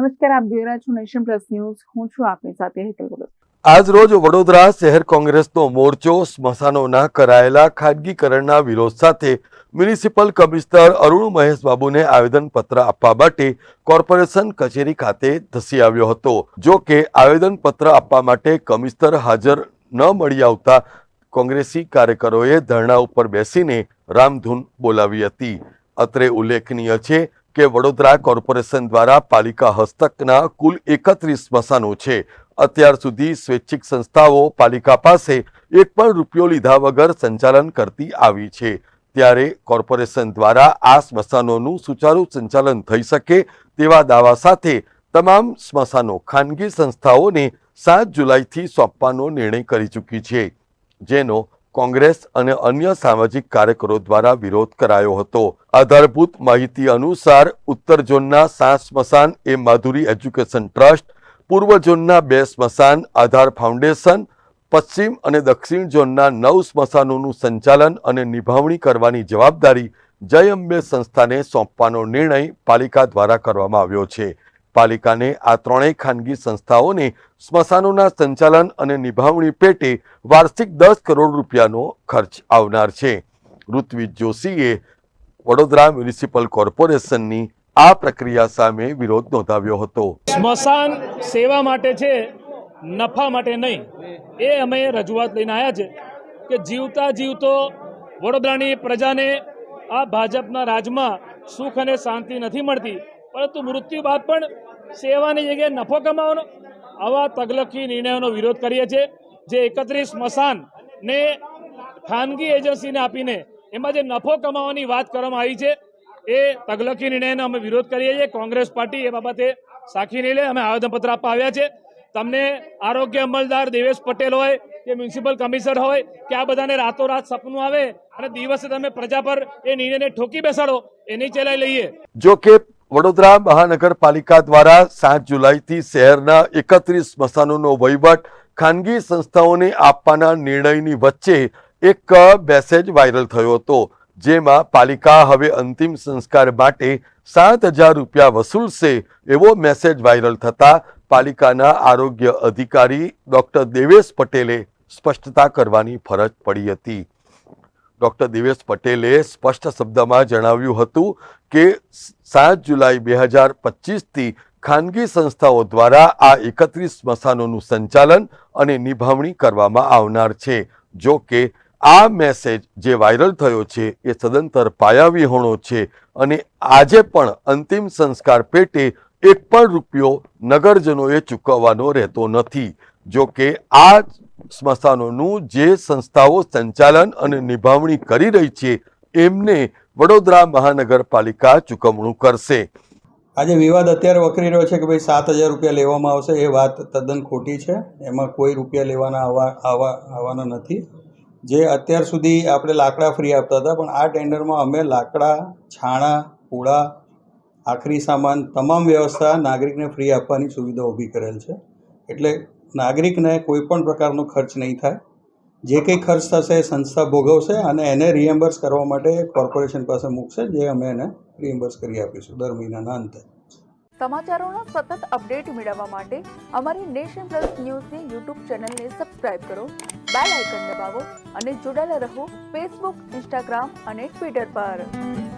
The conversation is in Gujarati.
નમસ્કાર, આપ જોઈ રહ્યા છો નેશન પ્લસ ન્યૂઝ. હું છું આપની સાથે હેતલ આજ રોજ વડોદરા શહેર કોંગ્રેસનો મોરચો સ્મશાનોના કરાયેલા ખાનગીકરણના વિરોધ સાથે મ્યુનિસિપલ કમિશનર અરુણ મહેશ બાબુને આવેદનપત્ર આપવા માટે કોર્પોરેશન કચેરી ખાતે ધસી આવ્યો હતો. જો કે આવેદનપત્ર આપવા માટે કમિશનર હાજર ન મળી આવતા કોંગ્રેસી કાર્યકરોએ ધરણા ઉપર બેસીને રામધૂન બોલાવી હતી. અત્રે ઉલ્લેખનીય છે કે વડોદરા કોર્પોરેશન દ્વારા પાલિકા હસ્તકના કુલ એકત્રીસ સ્મશાનો છે. અત્યાર સુધી સ્વૈચ્છિક સંસ્થાઓ પાલિકા પાસે એક પણ રૂપિયો લીધા વગર સંચાલન કરતી આવી છે. ત્યારે કોર્પોરેશન દ્વારા આ સ્મશાનોનું સુચારુ સંચાલન થઈ શકે તેવા દાવા સાથે તમામ સ્મશાનો ખાનગી સંસ્થાઓને સાત જુલાઈથી સોંપવાનો નિર્ણય કરી ચૂકી છે. જેનો કોંગ્રેસ અને અન્ય સામાજિક કાર્યકરો દ્વારા વિરોધ કરાયો હતો. આધારભૂત માહિતી અનુસાર, ઉત્તર ઝોનના સાત સ્મશાન એ માધુરી એજ્યુકેશન ટ્રસ્ટ, પૂર્વ ઝોનના બે સ્મશાન, આધાર ફાઉન્ડેશન, પશ્ચિમ અને દક્ષિણ ઝોનના નવ સ્મશાનોનું સંચાલન અને નિભાવણી કરવાની જવાબદારી જય અંબે સંસ્થાને સોંપવાનો નિર્ણય પાલિકા દ્વારા કરવામાં આવ્યો છે. પાલિકાને આ ત્રણેય ખાનગી સંસ્થાઓને સ્મશાનોના સંચાલન અને નિભાવણી પેટે વાર્ષિક દસ કરોડ રૂપિયાનો ખર્ચ આવનાર છે. ઋત્વિજ જોશીએ વડોદરા મ્યુનિસિપલ કોર્પોરેશનની આ પ્રક્રિયા સામે વિરોધ નોંધાવ્યો હતો. સ્મશાન સેવા માટે છે, નફા માટે નહીં. એ અમે રજૂઆત લઈને આવ્યા છે કે જીવતા જીવતો વડોદરાની પ્રજાને આ ભાજપના રાજમાં સુખ અને શાંતિ નથી મળતી પરંતુ મૃત્યુ બાદ પણ સેવાની જગ્યાએ નફો કમાવાનો આવા તગલખી નિર્ણયોનો વિરોધ કરીએ છીએ. જે એકત્રીસ સ્મશાનને ખાનગી એજન્સીને આપીને એમાં જે નફો કમાવાની વાત કરવામાં આવી છે, એ તગલખી નિર્ણયનો અમે વિરોધ કરીએ છીએ. કોંગ્રેસ પાર્ટી એ બાબતે સાખી નહીં લે અમે આવેદનપત્ર આપવા આવ્યા છે. તમને આરોગ્ય અમલદાર દેવેશ પટેલ હોય કે મ્યુનિસિપલ કમિશનર હોય કે આ બધાને રાતોરાત સપનું આવે અને દિવસે તમે પ્રજા પર એ નિર્ણયને ઠોકી બેસાડો, એની ચલાઈ લઈએ. જો કે વડોદરા મહાનગરપાલિકા દ્વારા સાત જુલાઈથી શહેરના એકત્રીસ સ્મશાનોનો વહીવટ ખાનગી સંસ્થાઓને આપવાના નિર્ણયની વચ્ચે એક મેસેજ વાયરલ થયો હતો, જેમાં પાલિકા હવે અંતિમ સંસ્કાર માટે સાત હજાર રૂપિયા વસૂલશે એવો મેસેજ વાયરલ થતા પાલિકાના આરોગ્ય અધિકારી ડોક્ટર દેવેશ પટેલે સ્પષ્ટતા કરવાની ફરજ પડી હતી. ડોક્ટર દિવેશ પટેલે સ્પષ્ટ શબ્દમાં જણાવ્યું હતું કે સાત જુલાઈ બે હજાર પચીસથી ખાનગી સંસ્થાઓ દ્વારા આ એકત્રીસ સ્મશાનોનું સંચાલન અને નિભાવણી કરવામાં આવનાર છે. જો કે, આ મેસેજ જે વાયરલ થયો છે એ સદંતર પાયાવિહોણો છે અને આજે પણ અંતિમ સંસ્કાર પેટે એક પણ રૂપિયો નગરજનોએ ચૂકવવાનો રહેતો નથી. જો કે, આ સ્મશાનોનું જે સંસ્થાઓ સંચાલન અને નિભાવણી કરી રહી છે, એમને વડોદરા મહાનગરપાલિકા ચૂકવણું કરશે. આજે વિવાદ અત્યારે વકરી રહ્યો છે કે ભાઈ સાત હજાર રૂપિયા લેવામાં આવશે, એ વાત તદ્દન ખોટી છે. એમાં કોઈ રૂપિયા લેવાના આવવા આવવા, આવવાના નથી. જે અત્યાર સુધી આપણે લાકડા ફ્રી આપતા હતા, પણ આ ટેન્ડરમાં અમે લાકડા, છાણા પૂળા આખરી સામાન, તમામ વ્યવસ્થા નાગરિકને ફ્રી આપવાની સુવિધા ઊભી કરેલ છે. એટલે નાગરિકને કોઈ પણ પ્રકારનો ખર્ચ નહીં થાય. જે કંઈ ખર્ચ થશે એ સંસ્થા ભોગવશે અને એને રિએમ્બર્સ કરવા માટે કોર્પોરેશન પાસે મૂકશે, જે અમે એને રિએમ્બર્સ કરી આપીશું દર મહિનાના અંતે. સમાચારોના સતત અપડેટ મેળવવા માટે અમારી નેશન પ્લસ ન્યૂઝની યુટ્યુબ ચેનલને સબસ્ક્રાઇબ કરો, બેલ આઇકન દબાવો અને જોડાયેલા રહો ફેસબુક ઇન્સ્ટાગ્રામ અને ટ્વિટર પર.